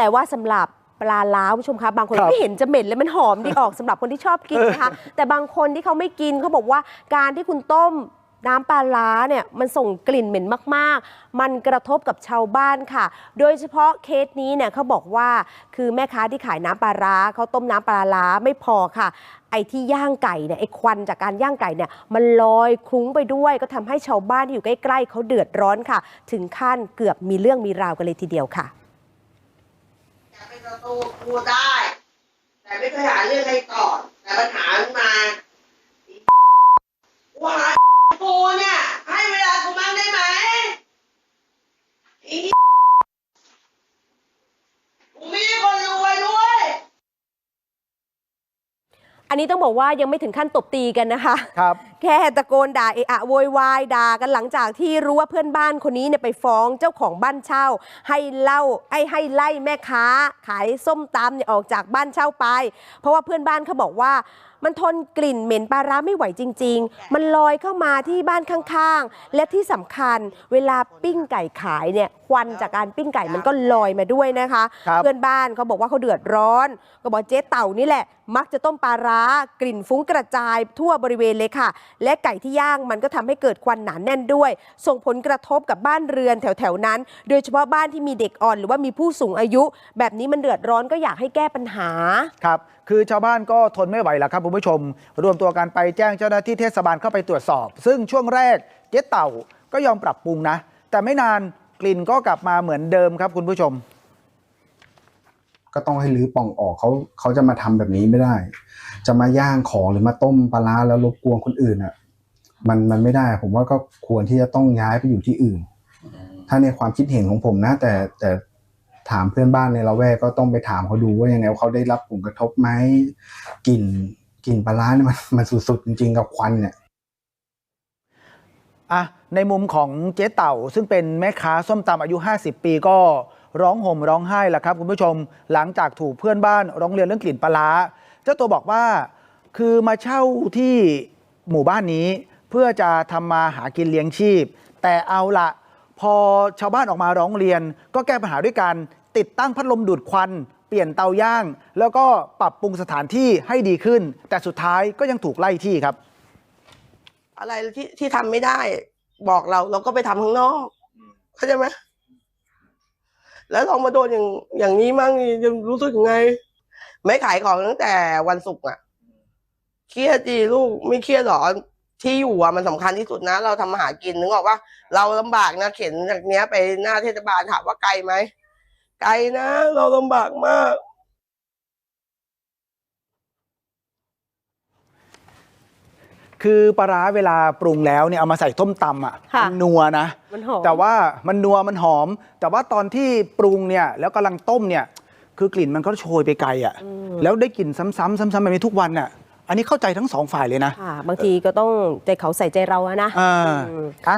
แต่ว่าสำหรับปลาล้าคุณผู้ชมคะบางคนครับไม่เห็นจะเหม็นเลยมันหอมดีออกสำหรับคนที่ชอบกินนะคะ แต่บางคนที่เขาไม่กินเขาบอกว่าการที่คุณต้มน้ำปลาล้าเนี่ยมันส่งกลิ่นเหม็นมาก ๆ มันกระทบกับชาวบ้านค่ะ โดยเฉพาะเคสนี้เนี่ยเขาบอกว่าคือแม่ค้าที่ขายน้ำปลาร้าเขาต้มน้ำปลาล้าไม่พอค่ะ ไอ้ที่ย่างไก่เนี่ยไอ้ควันจากการย่างไก่เนี่ยมันลอยคลุ้งไปด้วย ก็ทำให้ชาวบ้านที่อยู่ใกล้ ๆเขาเดือดร้อนค่ะ ถึงขั้นเกือบมีเรื่องมีราวกันเลยทีเดียวค่ะจะเป็น ศัตรูกูได้ แต่ไม่เคยหาเรื่องใครก่อนแต่ปัญหามันมาอีว่ากูเนี่ย ให้เวลากูมั่งได้ไหมอีกูไม่ใช่คนรวยด้วย อันนี้ต้องบอกว่ายังไม่ถึงขั้นตบตีกันนะคะ ครับ แค่ตะโกนด่าเอะอะโวยวายด่ากันหลังจากที่รู้ว่าเพื่อนบ้านคนนี้เนี่ยไปฟ้องเจ้าของบ้านเช่า ให้เล่าไอ้ให้ไล่แม่ค้า ขายส้มตำเนี่ยออกจากบ้านเช่าไป เพราะว่าเพื่อนบ้านเขาบอกว่า มันทนกลิ่นเหม็นปลาร้าไม่ไหวจริง ๆ มันลอยเข้ามาที่บ้านข้างๆ และที่สำคัญเวลาปิ้งไก่ขายเนี่ยควันจากการปิ้งไก่มันก็ลอยมาด้วยนะคะ ครับเพื่อนบ้านเขาบอกว่าเขาเดือดร้อน ก็บอกเจ๊เต่านี่แหละ มักจะต้มปลาร้ากลิ่นฟุ้งกระจายทั่วบริเวณเลยค่ะ และไก่ที่ย่างมันก็ทำให้เกิดควันหนาแน่นด้วย ส่งผลกระทบกับบ้านเรือนแถวๆนั้น โดยเฉพาะบ้านที่มีเด็กอ่อน หรือว่ามีผู้สูงอายุ แบบนี้มันเดือดร้อนก็อยากให้แก้ปัญหา ครับ คือชาวบ้านก็ทนไม่ไหวแล้วครับคุณผู้ชม รวมตัวกันไปแจ้งเจ้าหน้าที่เทศบาลเข้าไปตรวจสอบ ซึ่งช่วงแรกเจ๊เต่าก็ยอมปรับปรุงนะ แต่ไม่นานกลิ่นก็กลับมาเหมือนเดิมครับคุณผู้ชม ก็ต้องให้รื้อป่องออกเขาเขาจะมาทำแบบนี้ไม่ได้ จะมาย่างของหรือมาต้มปลาร้าแล้วรบกวนคนอื่นอะ มันมันไม่ได้ ผมว่าก็ควรที่จะต้องย้ายไปอยู่ที่อื่น ถ้าในความคิดเห็นของผมนะ แต่แต่ถามเพื่อนบ้านในละแวกก็ต้องไปถามเขาดูว่ายังไงว่าเขาได้รับผลกระทบไหมกลิ่น กลิ่นปลาร้าเนี่ยมันมันสุดๆจริงๆกับควันเนี่ยอะในมุมของเจ๊เต่า ซึ่งเป็นแม่ค้าส้มตำอายุ 50 ปีก็ร้องห่มร้องไห้แหละครับคุณผู้ชม หลังจากถูกเพื่อนบ้านร้องเรียนเรื่องกลิ่นปลาร้าเจ้าตัวบอกว่าคือมาเช่าที่หมู่บ้านนี้ เพื่อจะทำมาหากินเลี้ยงชีพ แต่เอาละพอชาวบ้านออกมาร้องเรียน ก็แก้ปัญหาด้วยการติดตั้งพัดลมดูดควัน เปลี่ยนเตาย่าง แล้วก็ปรับปรุงสถานที่ให้ดีขึ้น แต่สุดท้ายก็ยังถูกไล่ที่ครับ อะไรที่ที่ทำไม่ได้ บอกเราเราก็ไปทำข้างนอกเข้าใจไหมแล้วลองมาโดนอย่างอย่างนี้มั่งยังรู้สึกยังไง ไม่ขายของตั้งแต่วันศุกร์อะเครียดจีลูกไม่เครียดหรอที่อยู่อะมันสำคัญที่สุดนะ เราทำมาหากินนึกออกว่าเราลำบากนะเข็นจากเนี้ยไปหน้าเทศบาลถามว่าไกลไหม ไกลนะ เราลำบากมาก คือปลาร้าเวลาปรุงแล้วเนี่ยเอามาใส่ต้มตำอะค่ะมันนัวนะมันหอม แต่ว่ามันนัวมันหอม แต่ว่าตอนที่ปรุงเนี่ยแล้วกำลังต้มเนี่ย คือกลิ่นมันก็โชยไปไกลอะ แล้วได้กลิ่นซ้ำๆซ้ำๆแบบนี้ทุกวันอะ อันนี้เข้าใจทั้งสองฝ่ายเลยนะค่ะ บางทีก็ต้องใจเขาใส่ใจเราอะนะ อ่าอืม อะ